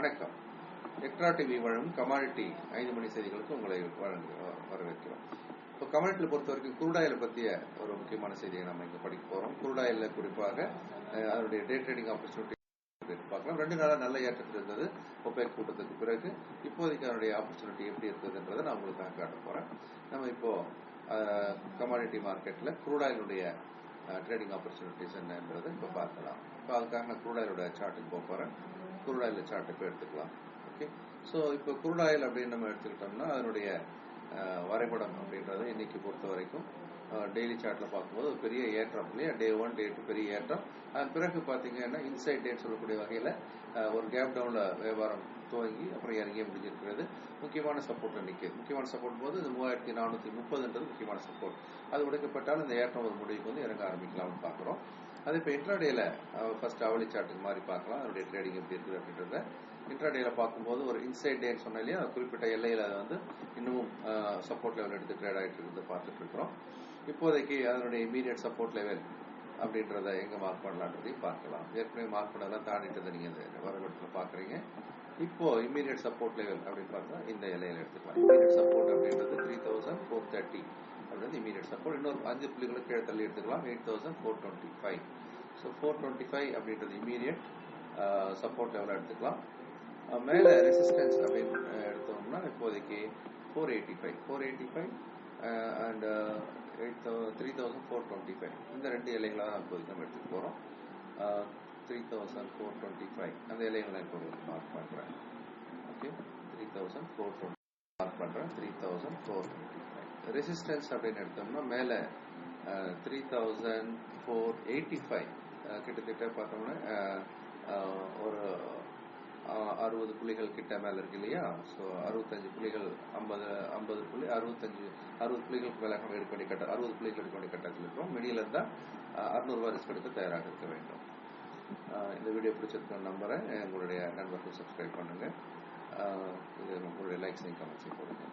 வணக்கம். Extra TV வழங்கும் commodity ஐந்து மணி செய்திகளுக்கு உங்களை வழங்கு வரவேற்கிறோம். இப்போ கமாடிட்டியில் பொறுத்த வரைக்கும் குருடாயில பற்றிய ஒரு முக்கியமான செய்தியை நம்ம இங்கே படிக்க போகிறோம் குருடாயில குறிப்பாக அதனுடைய டே ட்ரேடிங் ஆப்பர்ச்சுனிட்டி பார்க்கலாம். ரெண்டு நாளாக நல்ல ஏற்றத்தில் இருந்தது. ஒப்பேக் கூட்டத்துக்கு பிறகு இப்போதைக்கு அதனுடைய ஆப்பர்ச்சுனிட்டி எப்படி இருக்குதுன்றதை நான் உங்களுக்கு காட்ட போகிறேன் நம்ம இப்போ கமாடிட்டி மார்க்கெட்டில் குரூடாயினுடைய ட்ரேடிங் ஆப்பர்ச்சுனிட்டிஸ் என்னன்றதை இப்போ பார்க்கலாம். இப்போ அதுக்காக நான் குரூடாயிலோட சார்ட்டுக்கு போக போகிறேன் குருடாயில் சார்ட் இப்போ எடுத்துக்கலாம். ஓகே ஸோ இப்போ குருடாயில் அப்படின்னு நம்ம எடுத்துக்கிட்டோம்னா அதனுடைய வரைபடம் அப்படின்றது இன்னைக்கு பொறுத்த வரைக்கும் டெய்லி சார்ட்ல பார்க்கும்போது ஒரு பெரிய ஏற்றம் இல்லையா? டே ஒன் டே டூ பெரிய ஏற்றம். அதன் பிறகு பார்த்தீங்கன்னா இன்சைட் டேட் சொல்லக்கூடிய வகையில் ஒரு கேப் டவுன்ல வியாபாரம் துவங்கி அப்புறம் இறங்கியே முடிஞ்சிருக்கிறது. முக்கியமான சப்போர்ட் நிற்கிது முக்கியமான சப்போர்ட் போது இந்த மூவாயிரத்தி நானூற்றி முப்பதுன்றது முக்கியமான சப்போர்ட் அது உடைக்கப்பட்டாலும் இந்த ஏற்றம் ஒரு முடிவுக்கு வந்து இறங்க ஆரம்பிக்கலாம்னு பார்க்குறோம். அது இப்போ இன்ட்ராடேல ஃபர்ஸ்ட் அவளி சார்ட்டுக்கு மாதிரி பார்க்கலாம். அதனுடைய ட்ரேடிங் எப்படி இருக்குது அப்படின்றத இன்ட்ராடேல பார்க்கும்போது ஒரு இன்சைட் டேன்னு சொன்ன இல்லையா? குறிப்பிட்ட எல்லையில் அது வந்து இன்னமும் சப்போர்ட் லெவல் எடுத்து ட்ரேட் ஆகிட்டு இருந்து பார்த்துட்டு இருக்கிறோம். இப்போதைக்கு அதனுடைய இமீடியட் சப்போர்ட் லெவல் அப்படின்றத எங்க மார்க் பண்ணலான்றதையும் பார்க்கலாம். ஏற்கனவே மார்க் பண்ணதெல்லாம் தாண்டிட்டு நீங்க இந்த வரவட்டத்தில் பாக்குறீங்க இப்போ இமீடியட் சப்போர்ட் லெவல் அப்படின்னு பார்த்தா இந்த இலையில எடுத்துக்கலாம். இமீடியட் சப்போர்ட் தேர்ட்டி அப்படின்றது இமீடியட் சப்போர்ட் இன்னொரு அஞ்சு புள்ளிகளை கீழே தள்ளி எடுத்துக்கலாம். Eight thousand four twenty five so four twenty five அப்படின்றது இமீடியட் சப்போர்ட் லெவலாக எடுத்துக்கலாம். மேலே ரெசிஸ்டன்ஸ் அப்படின்னு uh, எடுத்தோம்னா இப்போதைக்கு four eighty five four eighty five and eight three thousand four twenty five இந்த ரெண்டு இலைகளாக தான் இப்போதைக்கு நம்ம எடுத்துகிட்டு போகிறோம் three thousand four twenty five அந்த இலைகளை இப்போ மார்க் பண்ணுறேன் okay three thousand four twenty mark பண்ணுறேன் three thousand four twenty five resistance அப்படின்னு எடுத்தோம்னா மேலே three thousand four eighty five கிட்டத்தட்ட பார்த்தோம்னா ஒரு அறுபது புள்ளிகள் கிட்ட மேலே இருக்கு இல்லையா? ஸோ அறுபத்தஞ்சு புள்ளிகள் ஐம்பது ஐம்பது புள்ளி அறுபத்தஞ்சு அறுபது புள்ளிகளுக்கு மேலே நம்ம எடுக்க வேண்டிய கட்ட அறுபது புள்ளிகள் எடுக்க வேண்டிய கட்டத்தில் இருக்கும் மிடியில் இருந்தால் அறுநூறுவா ரிஸ்க் எடுக்க தயாராக இருக்க வேண்டும். இந்த வீடியோ பிடிச்சிருக்க நம்பரை உங்களுடைய நண்பர்கள் சப்ஸ்கிரைப் பண்ணுங்கள் இது உங்களுடைய லைக்ஸையும் கமெண்ட்ஸையும் போடுங்க.